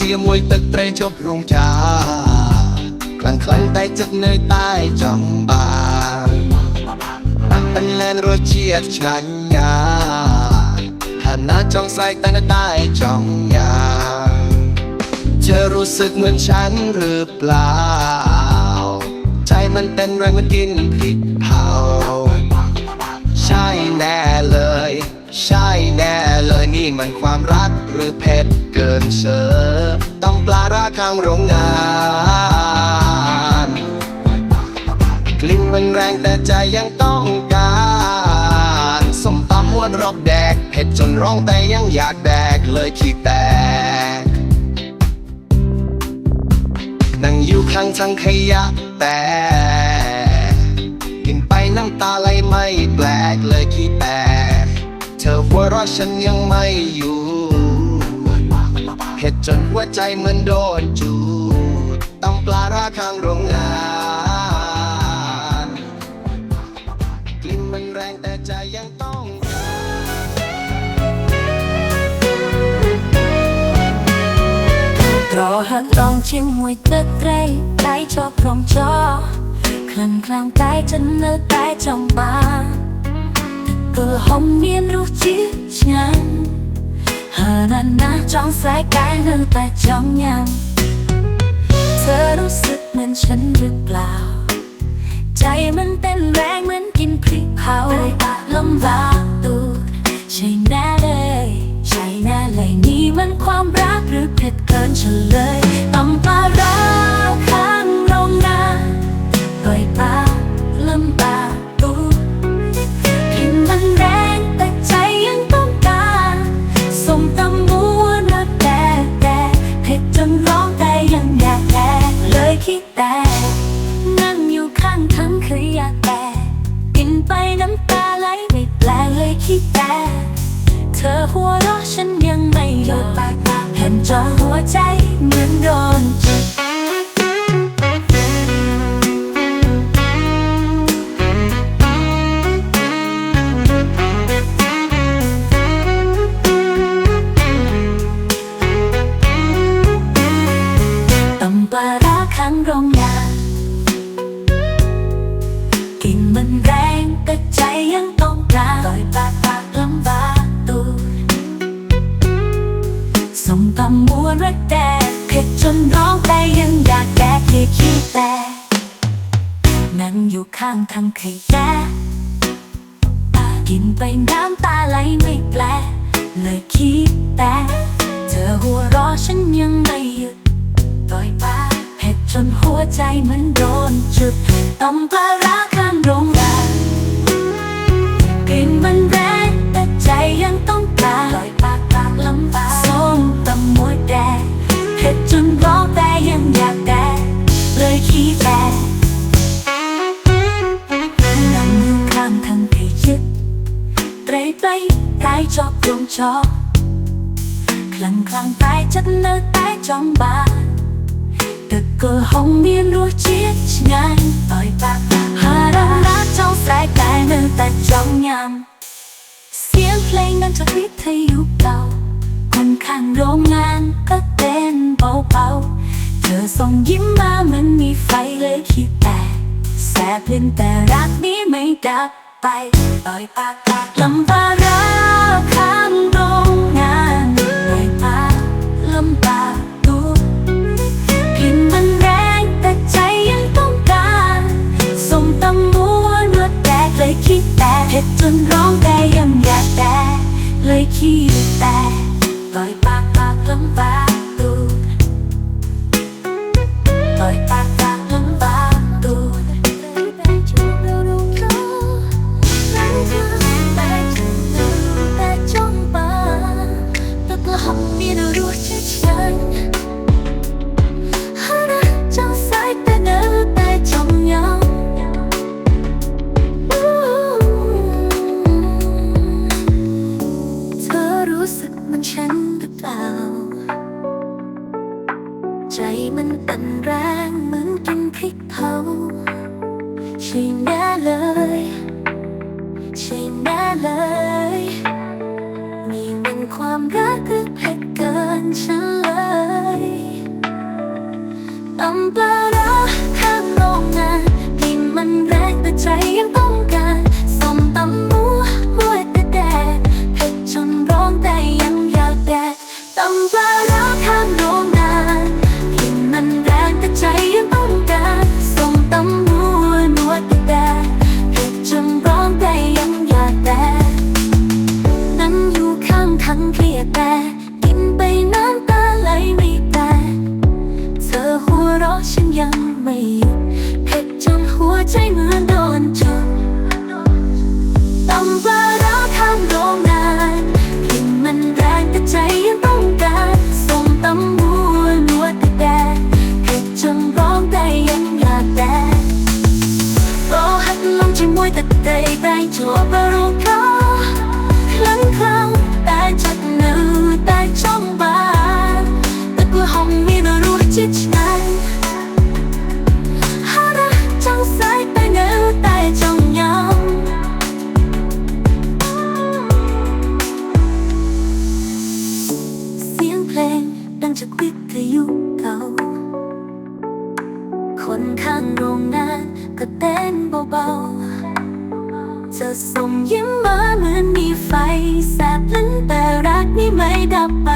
ជាមួយទឹកត្រីជប់រងចាខ្លាំងខ្លាំងតែចិត្តនៅតែចង់បានតាំងតែលែនរសជាតិឆ្ងាញ់ណាស់ថាណាចង់ស្អែកតែនៅតែចង់ញ៉ាំเธอรู้สึกเหมือนฉันหรือเปล่า ใจมันเต้นแรงเหมันกินผิด มันความรักหรือเพชรเกินเสือต้องปลาราข้างโรงงาน กลิ่นมันแรงแต่ใจยังต้องการส้มตำมวนรอบแดกเผ็ดจนร้องแต่ยังอยากแดกเลยขี้แตกนั่งอยู่ข้างทางขยะแตก ฉันยังไม่อยู่เผ็ดจนหัวใจเหมือนโดนจูดต้องปลาร้าข้างโรงงานกลิ่นมันแรงแต่ใจยังต้องรอหักลองเชียงมหวยเตะไตรไตชอบรองจอคลันคลางกายจนเนื้อไตจำบา อนฉันหรือเปล่าใจมันเต้นแรงเหมือนกินพริกเผาลำบากตูดใช่แน่เลยใช่แน่เลยนี่มันความรักหรือเผ็ดเกินเฉลยต้องปาร้า ไปน้ำตาไหลไม่แปลเลยคิดแต่เธอหัวเราะฉันยังไม่หยุดเห็นจอหัวใจเหมือนโดน อยู่ข้างทางขยะกินไปน้ำตาไหลไม่แปล เลยคิดแต่ เธอหัวราะฉันยังไม่หยุดต่อยปากเผ็ดจนหัวใจเหมันโดนจุดต้มปลาร้าข้างโรงงานกลิ่นมันแรงแต่ใจยังต้องการต่อยปากปากลำบาก นื้อตายจอมบาน Từ cửa hồng miên đua chiếc nhanh Tỏi bạc Hà ra lá trong xe cái nơi ta trong nhằm เสียงเพลงนั้นจะวิทยุเก่าคนข้างโรงงานก็เต้นเบาๆ เธอส่งยิ้มมาเหมันมีไฟเลยคิดแต่แสบเลิ้นแต่รักนี้ไม่ดับ ไปปล่อยปากปากลำบาราข้างโรงง เขาใช่แน่เลยใช่แน่เลยนี่มันความรักคือให้เกินฉันเลยตำปลาร้าข้างโรงงานที่มันแรงแต่ใจยังต้อง ราะฉันยังไม่หยุดเผ็ดจนหัวใจเหมือนโดนจุดต้องว่ารักข้ามโรงงานกลิ่นมันแรงแต่ใจยัง นข้างโรงงานก็เต้นเบาๆจะส่งยิ้มมาเหมือนมีไฟแสบลิ้นแต่รักนี่ไม่ดับไป